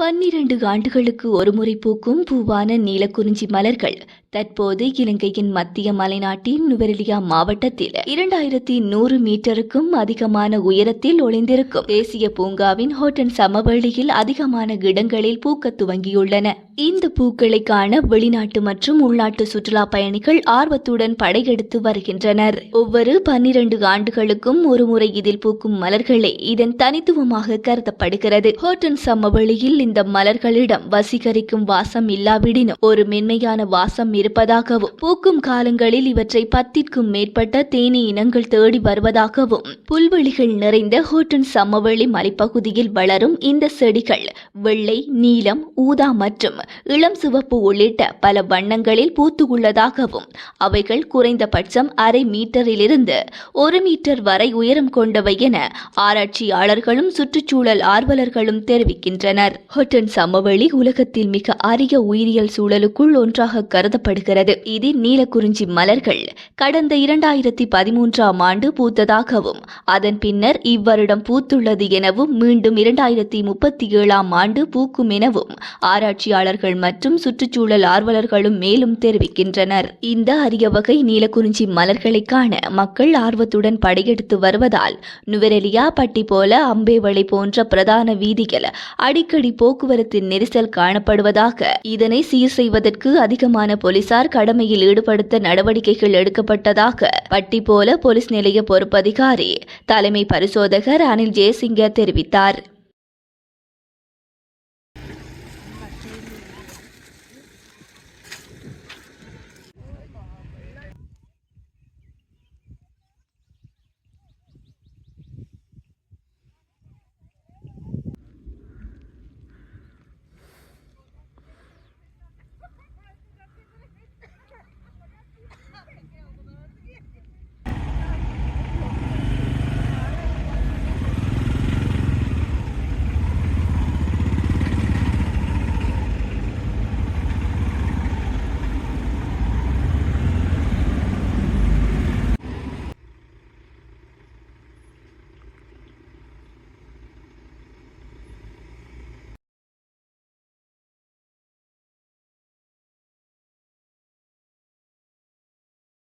பன்னிரண்டு ஆண்டுகளுக்கு ஒருமுறை பூக்கும் பூவான நீலக்குறிஞ்சி மலர்கள் தற்போது இலங்கையின் மத்திய மலைநாட்டின் நுவரெலியா மாவட்டத்தில் இரண்டாயிரத்தி நூறு மீட்டருக்கும் அதிகமான உயரத்தில் ஒளிந்திருக்கும். தேசிய பூங்காவின் ஹோட்டன் சமவெளியில் அதிகமான இடங்களில் பூக்கத் துவங்கியுள்ளன. இந்த பூக்களை காண வெளிநாட்டு மற்றும் உள்நாட்டு சுற்றுலா பயணிகள் ஆர்வத்துடன் படையெடுத்து வருகின்றனர். ஒவ்வொரு பன்னிரண்டு ஆண்டுகளுக்கும் ஒருமுறை இதில் பூக்கும் மலர்களே இதன் தனித்துவமாக கருதப்படுகிறது. ஹோட்டன் சமவெளியில் இந்த மலர்களிடம் வசீகரிக்கும் வாசம் இல்லாவிடினும் ஒரு மென்மையான வாசம் இருப்பதாகவும் பூக்கும் காலங்களில் இவற்றை பத்திற்கும் மேற்பட்ட தேனீ இனங்கள் தேடி வருவதாகவும் புல்வெளிகள் நிறைந்த ஹோட்டன் சமவெளி மலைப்பகுதியில் வளரும் இந்த செடிகள் வெள்ளை நீலம் ஊதா மற்றும் இளம் சிவப்பு உள்ளிட்ட பல வண்ணங்களில் பூத்து உள்ளதாகவும் அவைகள் குறைந்தபட்சம் அரை மீட்டரிலிருந்து ஒரு மீட்டர் வரை உயரம் கொண்டவை என ஆராய்ச்சியாளர்களும் சுற்றுச்சூழல் ஆர்வலர்களும் தெரிவிக்கின்றனர். ஹொட்டன் சமவெளி உலகத்தில் மிக அரிய உயிரியல் சூழலுக்குள் ஒன்றாக கருதப்படுகிறது. இது நீலக்குறிஞ்சி மலர்கள் கடந்த இரண்டாயிரத்தி பதிமூன்றாம் ஆண்டு பூத்ததாகவும் அதன் பின்னர் இவ்வருடம் பூத்துள்ளது எனவும் மீண்டும் இரண்டாயிரத்தி முப்பத்தி ஏழாம் ஆண்டு பூக்கும் எனவும் ஆராய்ச்சியாளர் ஆராய்ச்சியாளர்கள் மற்றும் சுற்றுச்சூழல் ஆர்வலர்களும் மேலும் தெரிவிக்கின்றனர். இந்த அரிய வகை நீலக்குறிஞ்சி மலர்களை காண மக்கள் ஆர்வத்துடன் படையெடுத்து வருவதால் நுவரெலியா பட்டி போல அம்பேவளை போன்ற பிரதான வீதிகள் அடிக்கடி போக்குவரத்து நெரிசல் காணப்படுவதாக இதனை சீர் செய்வதற்கு அதிகமான போலீசார் கடமையில் ஈடுபடுத்த நடவடிக்கைகள் எடுக்கப்பட்டதாக பட்டி போல போலீஸ் நிலைய பொறுப்பதிகாரி தலைமை பரிசோதகர் அனில் ஜெயசிங்க தெரிவித்தார்.